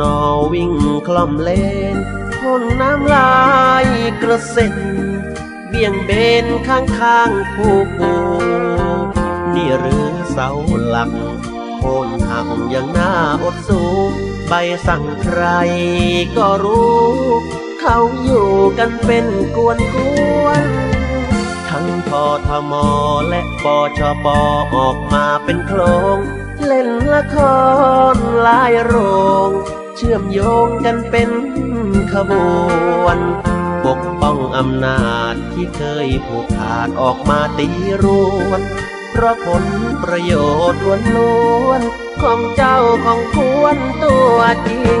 นอวิ่งคล่อมเลนพ่นน้ำลายกระเซ็น เบี่ยงเบนข้างข้างๆผู้ปูนี่หรือเสาหลักโคนหักยังน่าอดสูใบสั่งใครก็รู้ เขาอยู่กันเป็นกวนกวนๆทั้งพอทมและปอชปออกมาเป็นโครงเล่นละครหลายโรง เชื่อมโยงกันเป็นขบวน ปกป้องอำนาจที่เคยผูกขาดออกมาตีรวน เพราะผลประโยชน์ล้วนๆของเจ้าของควรตัวจริง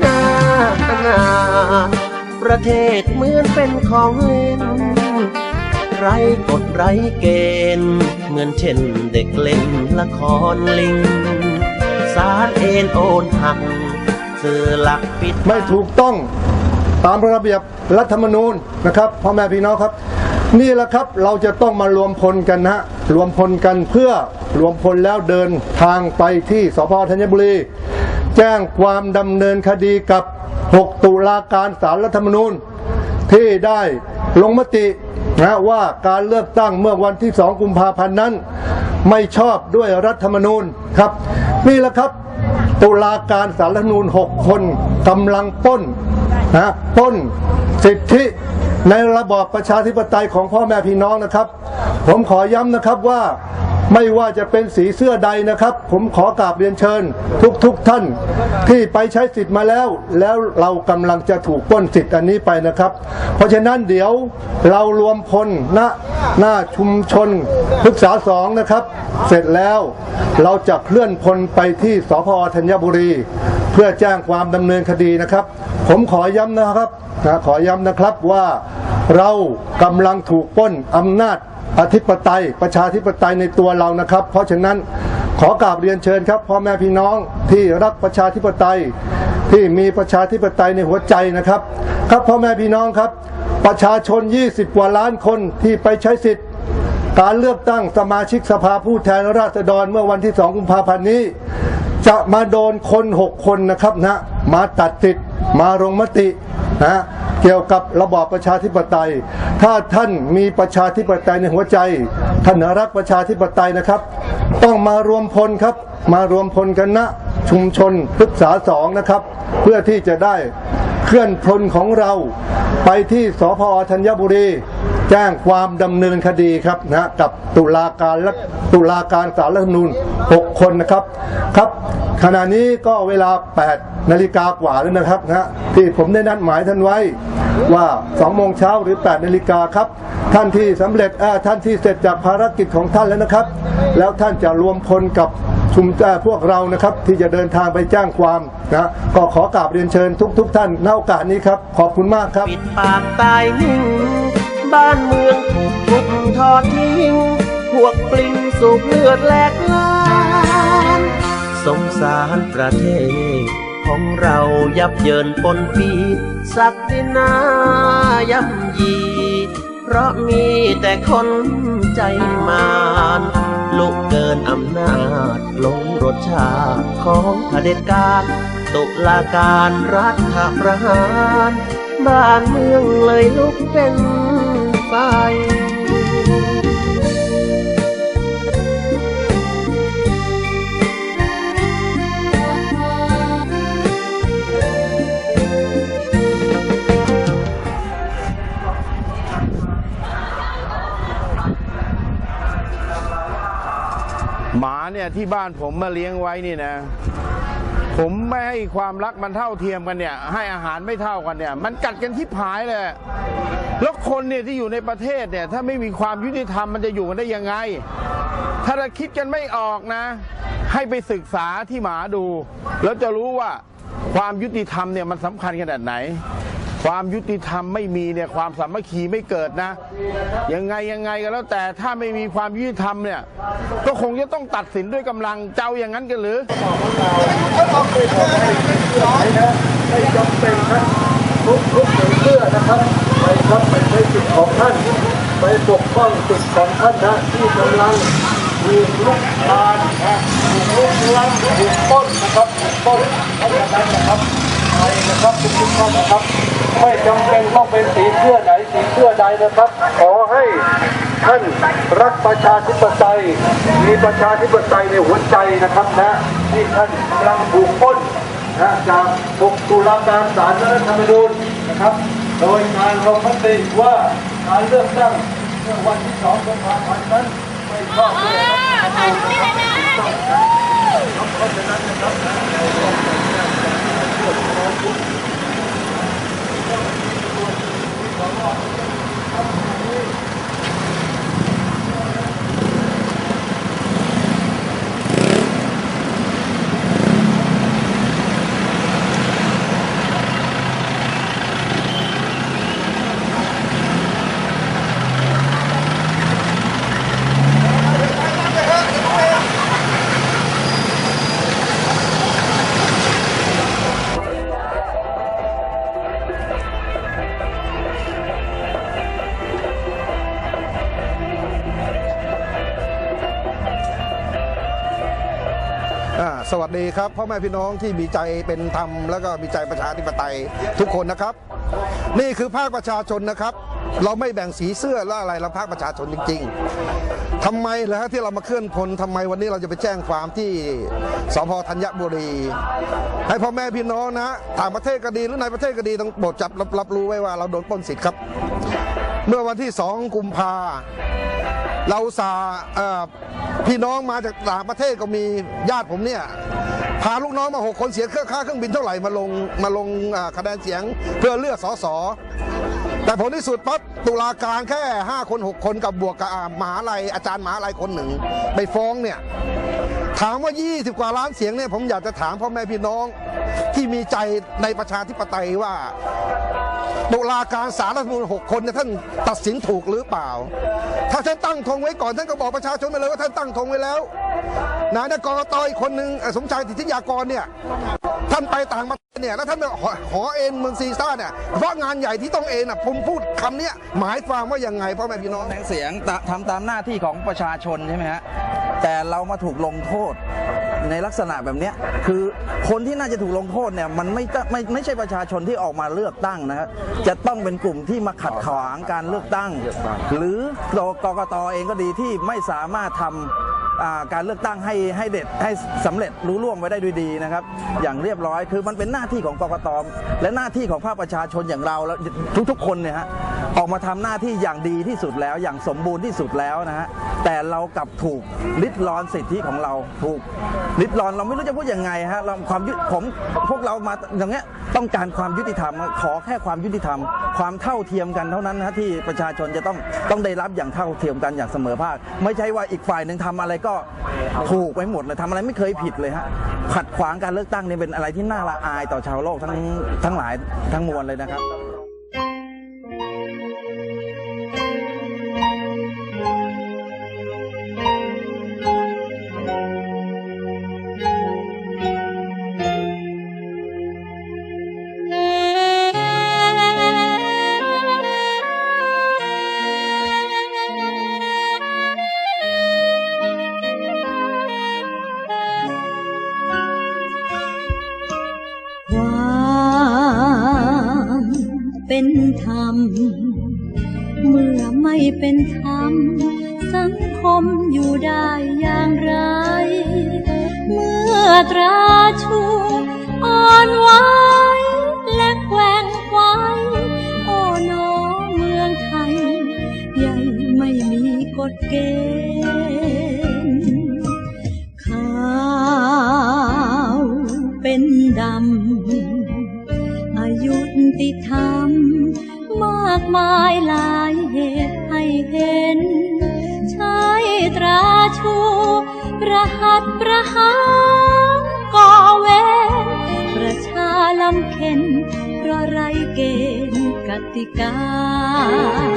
หน้าอนาประเทศเหมือนเป็นของเล่นไรกฎไรเกณฑ์เหมือนเช่นเด็กเล่นละครลิง สารเอ็นโอนหัก สื่อหลักปิดไม่ถูกต้องตามระเบียบรัฐธรรมนูญนะครับพ่อแม่พี่น้องครับ นี่แหละครับเราจะต้องมารวมพลกันนะฮะรวมพลกันเพื่อรวมพลแล้วเดินทางไปที่สพธัญบุรี แจ้งความดำเนินคดีกับ 6 ตุลาการศาลรัฐธรรมนูญ ที่ได้ลงมตินะว่าการเลือกตั้งเมื่อวันที่ 2 กุมภาพันธ์นั้น ไม่ชอบด้วยรัฐธรรมนูญครับ นี่แหละครับ ตุลาการสารรัฐธรรมนูญ6คนกำลังป้นนะป้นสิทธิในระบอบประชาธิปไตยของพ่อแม่พี่น้องนะครับ ผมขอย้ำนะครับว่า ไม่ว่าจะเป็นสีเสื้อใดนะครับ ผมขอกราบเรียนเชิญ ทุกๆทท่าน ที่ไปใช้สิทธิ์มาแล้ว แล้วเรากำลังจะถูกป้นสิทธิ์อันนี้ไปนะครับ เพราะฉะนั้นเดี๋ยวเรารวมพลณหน้าชุมชนพฤกษาสองนะครับ เสร็จแล้วเราจะเคลื่อนพลไปที่สพธัญบุรี เพื่อแจ้งความดำเนินคดีนะครับ ผมขอย้ำนะครับนะขอย้ำนะครับว่าเรากำลังถูกป้นอำนาจ อธิปไตยประชาธิปไตยในตัวเรานะครับ เพราะฉะนั้นขอกราบเรียนเชิญครับพ่อแม่พี่น้องที่รักประชาธิปไตยที่มีประชาธิปไตยในหัวใจนะครับ ครับพ่อแม่พี่น้องครับ ประชาชน 20 กว่าล้านคนที่ไปใช้สิทธิ์ การเลือกตั้งสมาชิกสภาผู้แทนราษฎรเมื่อวันที่ 2 กุมภาพันธ์นี้ จะมาโดนคน 6 คนนะครับนะมาตัดติดมาลงมตินะ เกี่ยวกับระบอบประชาธิปไตย ถ้าท่านมีประชาธิปไตยในหัวใจ ท่านรักประชาธิปไตยนะครับ ต้องมารวมพลครับ มารวมพลกันนะชุมชนพึกษาสองนะครับ เพื่อที่จะได้ เคลื่อนพลของเราไปที่สพธัญบุรี แจ้งความดำเนินคดีครับนะกับตุลาการและตุลาการศาลรัฐธรรมนูญ6คนนะครับครับ ขณะนี้ก็เวลา 8 นาฬิกากว่าแล้วนะครับนะที่ผมได้นัดหมายท่านไว้ว่า2โมงเช้าหรือ 8 นาฬิกาครับ ท่านที่สำเร็จท่านที่เสร็จจากภารกิจของท่านแล้วนะครับ แล้วท่านจะรวมพลกับ ชุมเอ่พวกเรานะครับที่จะเดินทางไปแจ้งความนะก็ขอกราบเรียนเชิญทุก ๆท่านณโอกาสนี้ครับ ขอบคุณมากครับปิดปากตายนิ่ง บ้านเมืองถูกทุบทอดทิ้ง พวกปลิงสูบเลือดแหลกลานสงสารประเทศ ของเรายับเยินปนปีศักดินาย่ำยี เพราะมีแต่คนใจมานลุกเกินอำนาจลงรสชาติของเผด็จการ ตุลาการรัฐประหาร บ้านเมืองเลยลุกเป็นไฟ เนี่ยที่บ้านผมมาเลี้ยงไว้นี่นะ ผมไม่ให้ความรักมันเท่าเทียมกันเนี่ย ให้อาหารไม่เท่ากันเนี่ย มันกัดกันที่ผายเลยแล้วคนเนี่ยที่อยู่ในประเทศเนี่ย ถ้าไม่มีความยุติธรรมมันจะอยู่กันได้ยังไง ถ้าเราคิดกันไม่ออกนะ ให้ไปศึกษาที่หมาดู แล้วจะรู้ว่าความยุติธรรมเนี่ยมันสำคัญขนาดไหน ความยุติธรรมไม่มีเนี่ยความสามัคคีไม่เกิดนะ ยังไงยังไงก็แล้วแต่ถ้าไม่มีความยุติธรรมเนี่ยก็คงจะต้องตัดสินด้วยกำลังเจ้าอย่างนั้นกันหรือไม่จำเป็นครับทุกทุกหนึ่งเสื้อนะครับไปครับไปใช้สิทธิ์ของท่านไปปกป้องสิทธิ์ของท่านนะที่กำลังถูกลุกลานนะถูกลุกล้ำถูกต้นนะครับถูกต้นเพราะฉะนั้นนะครับใครนะครับทุกท่านนะครับ ไม่จำเป็นต้องเป็นสีเสื้อไหนสีเสื้อใดนะครับ ขอให้ท่านรักประชาธิปไตย มีประชาธิปไตยในหัวใจนะครับนะที่ท่านกำลังถูกป้นนะจากปกตุลาการศาลรัฐธรรมนูญนะครับ โดยการลงมติว่าการเลือกตั้งเมื่อวันที่สองกุมภาพันธ์นั้นไม่ชอบด้วยรัฐธรรมนูญเพราะฉะนั้นนะครับ Thank you. วัสดีครับพ่อแม่พี่น้องที่มีใจเป็นธรรมแล้วก็มีใจประชาธิปไตยทุกคนนะครับ นี่คือภาคประชาชนนะครับ เราไม่แบ่งสีเสื้อและอะไรเราภาคประชาชนจริง ๆทำไมล่ะที่เรามาเคลื่อนพลทำไมวันนี้เราจะไปแจ้งความที่สพธัญบุรี ให้พ่อแม่พี่น้องนะต่างประเทศก็ดีหรือในประเทศก็ดีต้องโปรดจับรับรับรู้ไว้ว่าเราโดนปล้นสิทธิ์ครับ เมื่อวันที่สองกุมภา เราสาพี่น้องมาจากต่างประเทศก็มีญาติผมเนี่ยพาลูกน้องมาหกคนเสียเครื่องค่าเครื่องบินเท่าไหร่มาลงมาลงคะแนนเสียงเพื่อเลือกสสแต่ผลที่สุดปั๊บตุลาการแค่ 5 คน 6 คนกับบวกกับมหาลัยอาจารย์มหาลัยคนหนึ่ง ไปฟ้องเนี่ย ถามว่า 20 กว่าล้านเสียงเนี่ยผมอยากจะถามพ่อแม่พี่น้องที่มีใจในประชาธิปไตยว่า ตุลาการสารรัฐมนูญหกคนเนี่ยท่านตัดสินถูกหรือเปล่า ถ้าท่านตั้งธงไว้ก่อนท่านก็บอกประชาชนไปเลยว่าท่านตั้งธงไว้แล้วนะนะกรตอีกคนหนึ่งสมชายติทิยากรเนี่ยท่านไปต่างประเทศเนี่ยแล้วท่านไปหอหอเอ็นเมืองซีซ่าเนี่ยเพราะงานใหญ่ที่ต้องเอ็นอะผมพูดคำเนี้ยหมายความว่ายังไงพ่อแม่พี่น้องแสดงเสียงตะทำตามหน้าที่ของประชาชนใช่ไหมฮะแต่เรามาถูกลงโทษ ในลักษณะแบบนี้คือคนที่น่าจะถูกลงโทษเนี่ยมันไม่ไม่ไม่ใช่ประชาชนที่ออกมาเลือกตั้งนะครับจะต้องเป็นกลุ่มที่มาขัดขวางการเลือกตั้ง หรือกกตเองก็ดีที่ไม่สามารถทำอ่าการเลือกตั้งให้ให้เด็ดให้สำเร็จรู้ล่วงไว้ได้ด้วยดีนะครับ อย่างเรียบร้อยคือมันเป็นหน้าที่ของกกตและหน้าที่ของภาคประชาชนอย่างเราแล้วทุกๆ คนเนี่ยฮะ ออกมาทำหน้าที่อย่างดีที่สุดแล้วอย่างสมบูรณ์ที่สุดแล้วนะฮะแต่เรากลับถูกลิดรอนสิทธิของเราถูกลิดรอนเราไม่รู้จะพูดยังไงฮะเราความยุผมพวกเรามาอย่างเงี้ยต้องการความยุติธรรมขอแค่ความยุติธรรม ความเท่าเทียมกันเท่านั้นนะที่ประชาชนจะต้องต้องได้รับอย่างเท่าเทียมกันอย่างเสมอภาค ไม่ใช่ว่าอีกฝ่ายหนึ่งทำอะไรก็ถูกไปหมดเลยทำอะไรไม่เคยผิดเลยฮะขัดขวางการเลือกตั้งนี่เป็นอะไรที่น่าละอายต่อชาวโลกทั้งทั้งหลายทั้งมวลเลยนะครับ ฑ์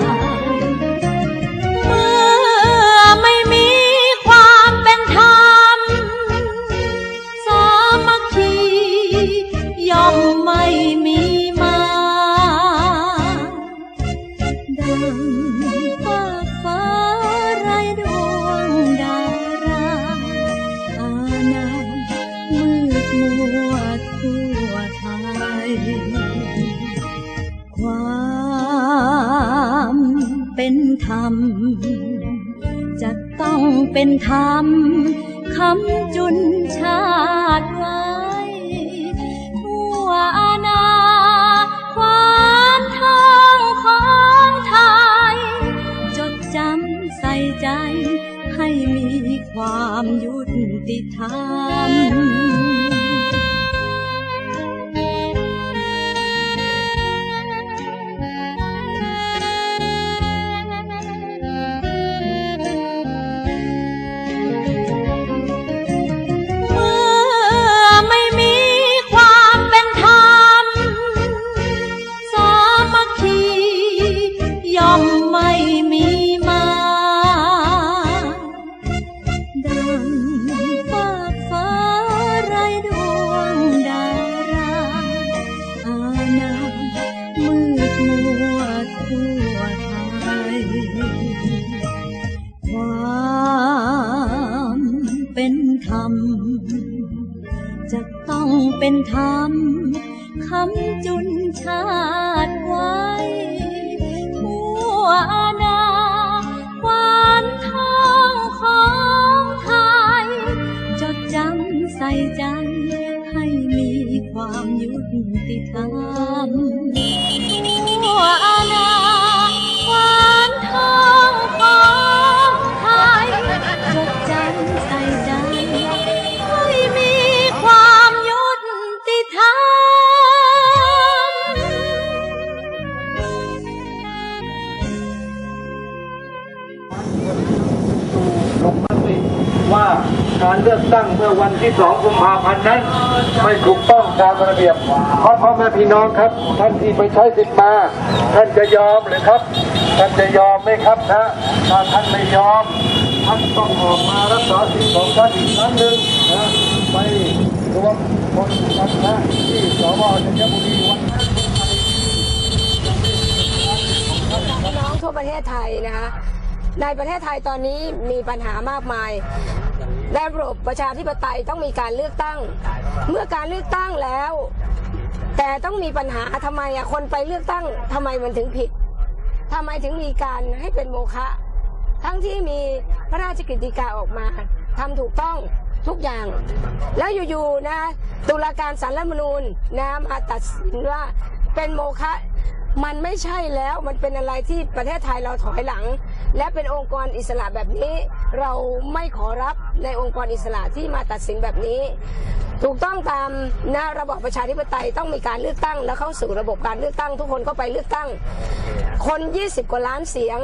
เป็นธรรม จะต้องเป็นธรรมคำจุนชาติไว้ทั่วอาณาความทองของไทย จดจำใส่ใจให้มีความยุติธรรม เป็นธรรมคำจุนชาติไว้ทั่วอาณาความทองของไทย จดจำใส่ใจให้มีความยุติธรรม การเลือกตั้งเมื่อวันที่สองกุมภาพันธ์นั้น ไม่ถูกต้องตามระเบียบเพราะพ่อแม่พี่น้องครับ ท่านที่ไปใช้สิทธิ์มา ท่านจะยอมหรือครับ ท่านจะยอมไหมครับนะถ้าท่านไม่ยอม ท่านต้องออกมารักษาสิทธิ์ของท่านอีกครั้งหนึ่งนะไปรวมคนกันนะที่สวชัญบุรีวันพี่น้องทั่วประเทศไทยนะคะในประเทศไทยตอนนี้มีปัญหามากมาย ในระบบประชาธิปไตยต้องมีการเลือกตั้ง เมื่อการเลือกตั้งแล้ว แต่ต้องมีปัญหาทำไมอะคนไปเลือกตั้งทำไมมันถึงผิดทำไมถึงมีการให้เป็นโมฆะทั้งที่มีพระราชกฤษฎีกาออกมาทำถูกต้องทุกอย่าง แล้วอยู่ๆนะตุลาการสารรัฐธรรมนูญนะมาตัดสินว่าเป็นโมฆะมันไม่ใช่แล้วมันเป็นอะไรที่ประเทศไทยเราถอยหลัง และเป็นองค์กรอิสระแบบนี้ เราไม่ขอรับในองค์กรอิสระที่มาตัดสินแบบนี้ ถูกต้องตามนะระบอบประชาธิปไตยต้องมีการเลือกตั้ง แล้วเข้าสู่ระบบการเลือกตั้ง ทุกคนก็ไปเลือกตั้ง คน 20 กว่าล้านเสียง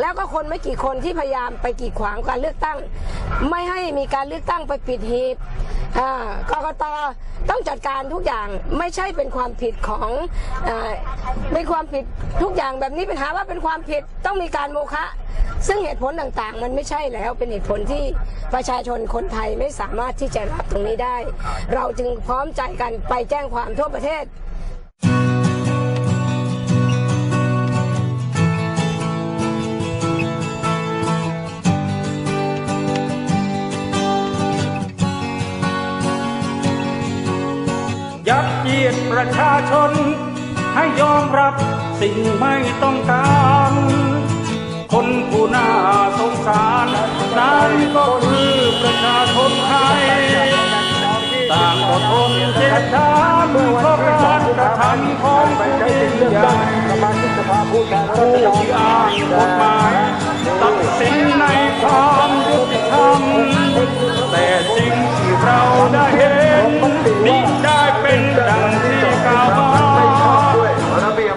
แล้วก็คนไม่กี่คนที่พยายามไปกีดขวางการเลือกตั้ง ไม่ให้มีการเลือกตั้งไปปิดหีบอ่ากกตต้องจัดการทุกอย่างไม่ใช่เป็นความผิดของอาเป็นความผิดทุกอย่างแบบนี้เป็นหาว่าเป็นความผิดต้องมีการโมฆะซึ่งเหตุผลต่างๆ มันไม่ใช่แล้วเป็นเหตุผลที่ประชาชนคนไทยไม่สามารถที่จะรับตรงนี้ได้ เราจึงพร้อมใจกันไปแจ้งความทั่วประเทศ ประชาชน ให้ยอมรับสิ่งไม่ต้องการ คนผู้น่าสงสารนั้นก็คือประชาชนไทยต่างอดทนเจ็บช้ำเพราะการกระทำของผู้ยิ่งใหญ่ ผู้ที่อ้างกฎหมายตัดสินในความยุติธรรม แต่สิ่งที่เราได้เห็นนี่ได้เป็นดังที่กล่าวมา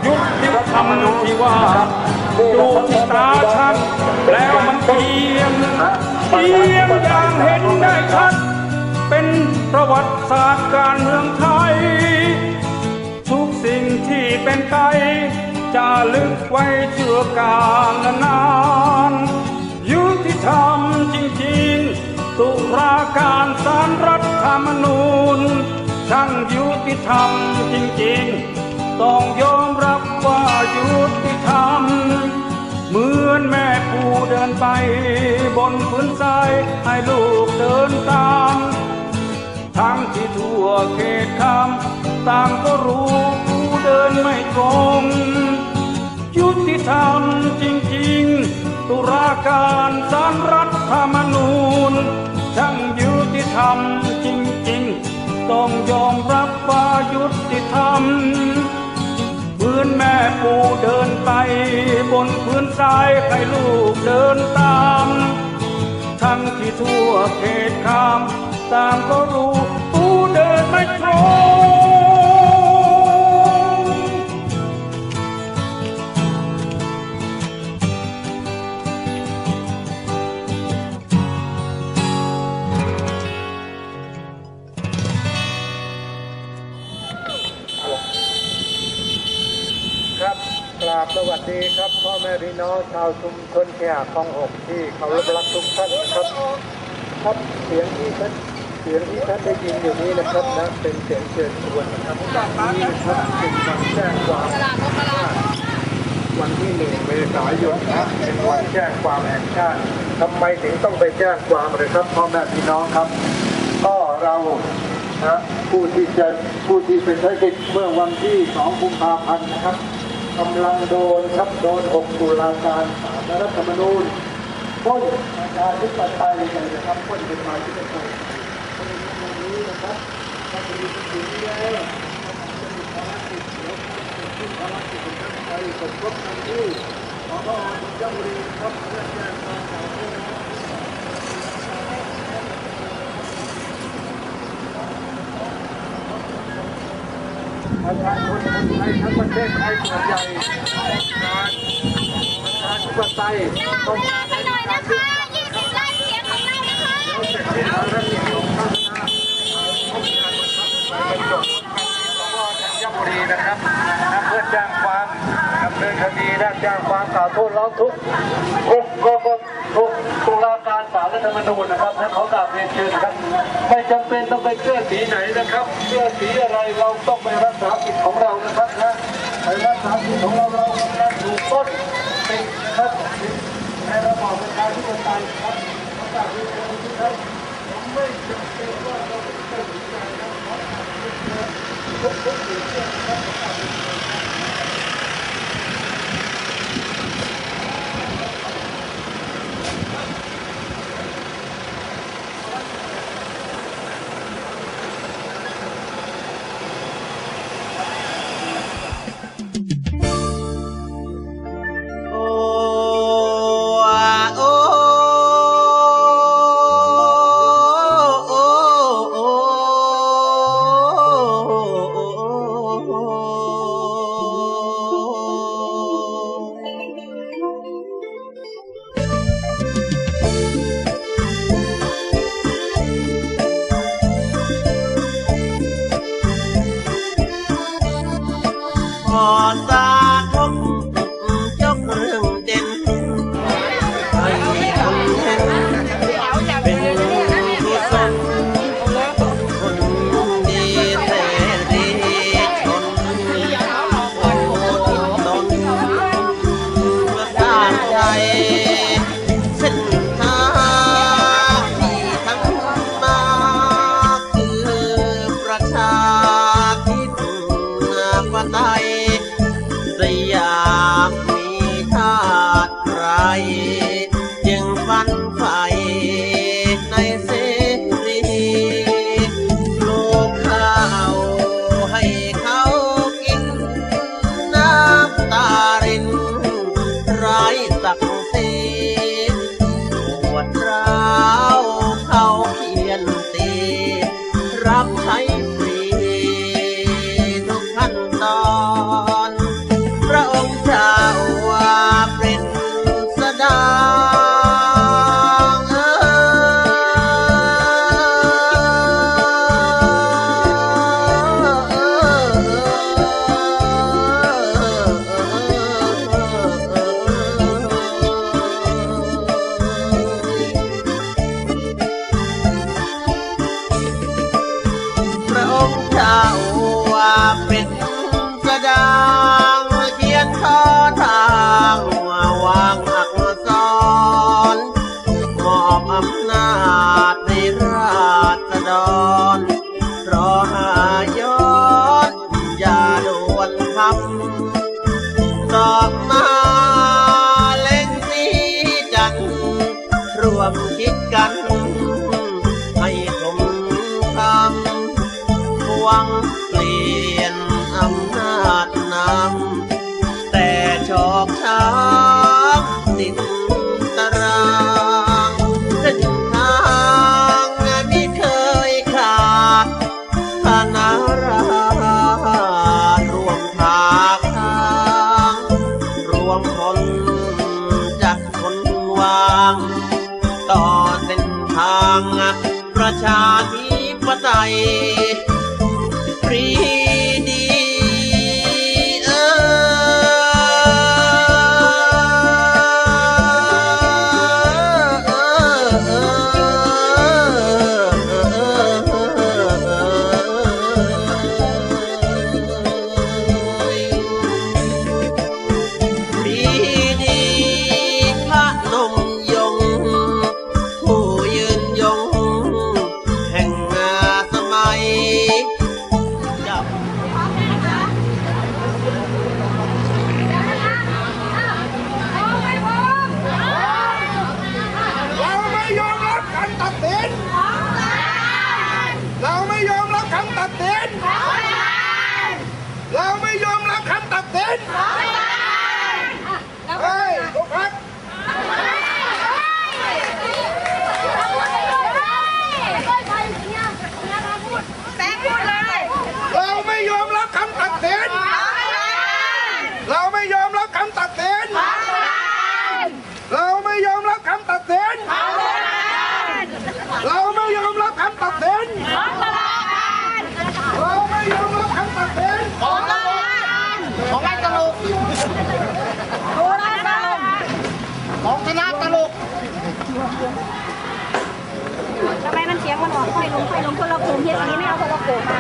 ยุติธรรมที่ว่าดูที่ตาชัดแล้วมันเทียมเทียมอย่างเห็นได้ชัด เป็นประวัติศาสตร์การเมืองไทย ทุกสิ่งที่เป็นไป จะลึกไว้เชื่อกาลนานยุติธรรมจริงๆ ตุลาการสารรัฐธรรมนูญช่างยุติธรรมจริงๆ ต้องยอมรับว่ายุติธรรม เหมือนแม่ผู้เดินไป บนพื้นทรายให้ลูกเดินตามทั้งที่ทั่วเขตคำต่างก็รู้ผู้เดินไม่ตรง ยุติธรรมจริงๆ ตุลาการสารรัฐธรรมนูญช่างยุติธรรมจริงๆ ต้องยอมรับว่ายุติธรรมพื้นแม่ปูเดินไปบนพื้นทรายให้ลูกเดินตาม ทั้งที่ทั่วเขตคามตางก็รู้ปูเดินไม่ตรง น้องชาวชุมชนแขกคลองหกที่เคารพรักทุกท่านนะครับครับเสียงที่ท่านเสียงที่ท่านได้ยินอยู่นี้นะครับนะเป็นเสียงเชิญชวนนะครับนี่นะครับเป็นวันแจ้งความวันที่หนึ่งเมษายนนะเป็นวันแจ้งความแห่งชาติทำไมถึงต้องไปแจ้งความเลยครับพ่อแม่พี่น้องครับ ก็เรานะผู้ที่จะผู้ที่เป็นใช้สิทธิ์เมื่อวันที่ 2 กุมภาพันธ์นะครับ กำลังโดนครับโดน 6 ตุลาการศาลรัฐธรรมนูญพ้นประชาธิปไตยเลยนะครับพ้นเประชาธิปไตยพ้นวันนี้นะครับถ้าเป็นสิ่งที่แล้วจะมีภารกิจเดี๋ยวจะขึ้นภารกิจของท่านไปกดครบทันที่ขอพระองค์เจ้าบุรีครับเพื่อแจ้งความกล่าวหา ประชาชนคนไทยทั้งประเทศไทยส่วนใหญ่การประชาธิปไตยต้องการให้มีการเลือกตั้งแล้วเสร็จสิ้นภารกิจของท่านนะผมอยากจะไปบรรจบกับสวธัญบุรีนะครับนะเพื่อจ้งความดำเนินคดีและแจ้งความกล่าวโทษร้องทุกข์คุก ตุลาการศาลรัฐธรรมนูญนะครับและขอกราบเรียนเชิญนะครับ ไม่จำเป็นต้องไปเสื้อสีไหนนะครับเสื้อสีอะไรเราต้องไปรักษาสิทธิ์ของเรานะครับนะไปรักษาสิทธิ์ของเราเรากำลังถูกต้นติดนะครับในระบอบประชาธิปไตยครับขอกราบเรียนเชิญทุกท่านผมไม่จำเป็นว่าเราต้องไปสนใจนะขอกราบเรียนเชิญทุกทุกๆสิ่งนะครับ patay ಬಾಯೇ stop there. ทำไมมันเสียงมันออกค่อยลงค่อยลงคนละกลุ่มเฮ็ดนี้ไม่เอาคนาโผล่มา